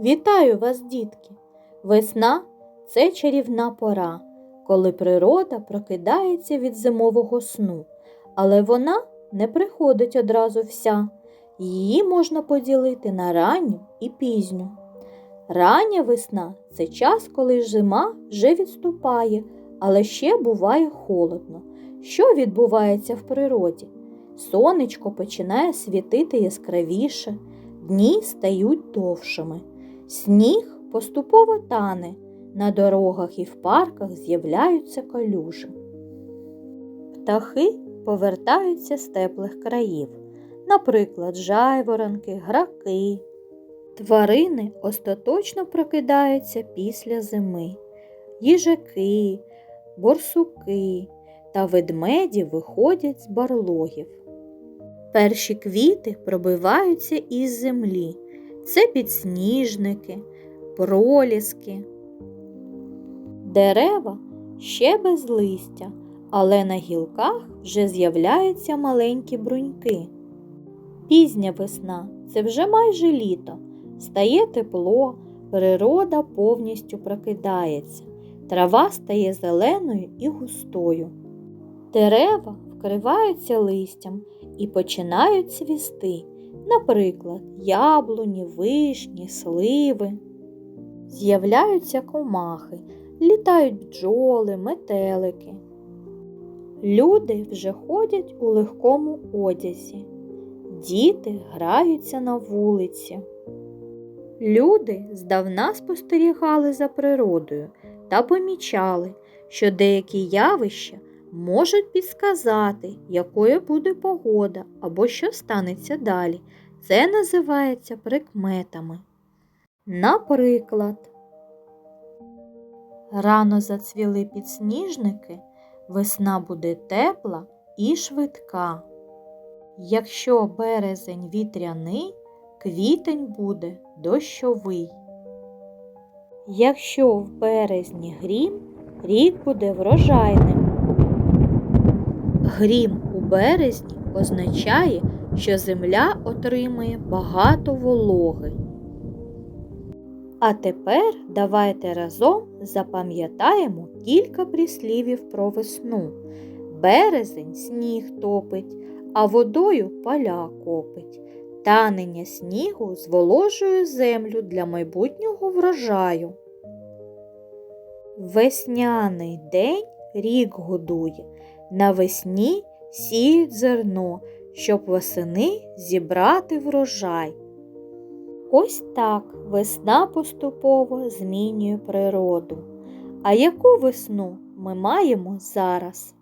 Вітаю вас, дітки! Весна це чарівна пора, коли природа прокидається від зимового сну, але вона не приходить одразу вся. Її можна поділити на ранню і пізню. Рання весна це час, коли зима вже відступає, але ще буває холодно. Що відбувається в природі? Сонечко починає світити яскравіше, дні стають довшими. Сніг поступово тане, на дорогах і в парках з'являються калюжі. Птахи повертаються з теплих країв, наприклад, жайворонки, граки. Тварини остаточно прокидаються після зими. Їжаки, борсуки та ведмеді виходять з барлогів. Перші квіти пробиваються із землі. Це підсніжники, проліски. Дерева ще без листя, але на гілках вже з'являються маленькі бруньки. Пізня весна це вже майже літо. Стає тепло, природа повністю прокидається, трава стає зеленою і густою. Дерева вкриваються листям і починають цвісти, наприклад, яблуні, вишні, сливи. З'являються комахи, літають бджоли, метелики. Люди вже ходять у легкому одязі. Діти граються на вулиці. Люди здавна спостерігали за природою та помічали, що деякі явища можуть підсказати, якою буде погода або що станеться далі. Це називається прикметами. Наприклад, рано зацвіли підсніжники, весна буде тепла і швидка. Якщо березень вітряний, квітень буде дощовий. Якщо в березні грім, рік буде врожайним. Грім у березні означає, що земля отримує багато вологи. А тепер давайте разом запам'ятаємо кілька прислівів про весну. Березень сніг топить, а водою поля копить. Танення снігу зволожує землю для майбутнього врожаю. Весняний день рік годує, навесні сіють зерно, щоб восени зібрати врожай. Ось так весна поступово змінює природу. А яку весну ми маємо зараз?